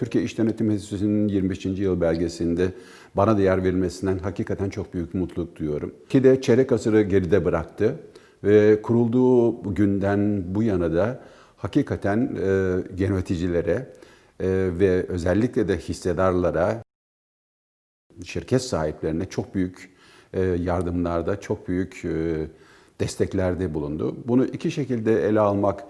Türkiye İş Denetim Enstitüsü'nün 25. yıl belgesinde bana değer verilmesinden hakikaten çok büyük mutluluk duyuyorum. Ki de çeyrek asırı geride bıraktı ve kurulduğu günden bu yana da hakikaten e, yöneticilere e, ve özellikle de hissedarlara, şirket sahiplerine çok büyük e, yardımlarda, çok büyük e, desteklerde bulundu. Bunu iki şekilde ele almak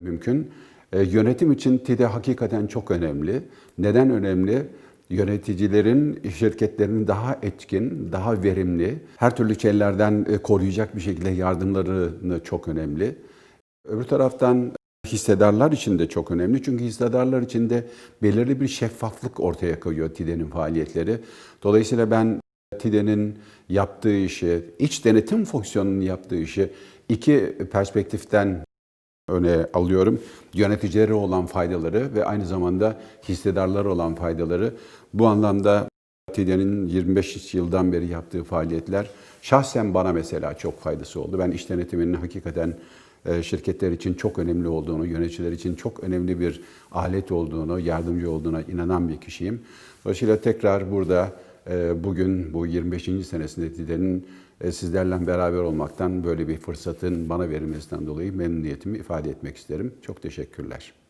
mümkün. E, Yönetim için TİDE hakikaten çok önemli. Neden önemli? Yöneticilerin şirketlerini daha etkin, daha verimli, her türlü şeylerden e, koruyacak bir şekilde yardımlarını çok önemli. Öbür taraftan hissedarlar için de çok önemli. Çünkü hissedarlar için de belirli bir şeffaflık ortaya koyuyor TİDE'nin faaliyetleri. Dolayısıyla ben TİDE'nin yaptığı işi, iç denetim fonksiyonunun yaptığı işi iki perspektiften öne alıyorum. Yöneticileri olan faydaları ve aynı zamanda hissedarları olan faydaları. Bu anlamda TİDE'nin 25 yıldan beri yaptığı faaliyetler şahsen bana mesela çok faydası oldu. Ben iş denetiminin hakikaten e, şirketler için çok önemli olduğunu, yöneticiler için çok önemli bir alet olduğunu, yardımcı olduğuna inanan bir kişiyim. Dolayısıyla tekrar burada bugün bu 25. senesinde TİDE'nin e, sizlerle beraber olmaktan böyle bir fırsatın bana verilmesinden dolayı memnuniyetimi ifade etmek isterim. Çok teşekkürler.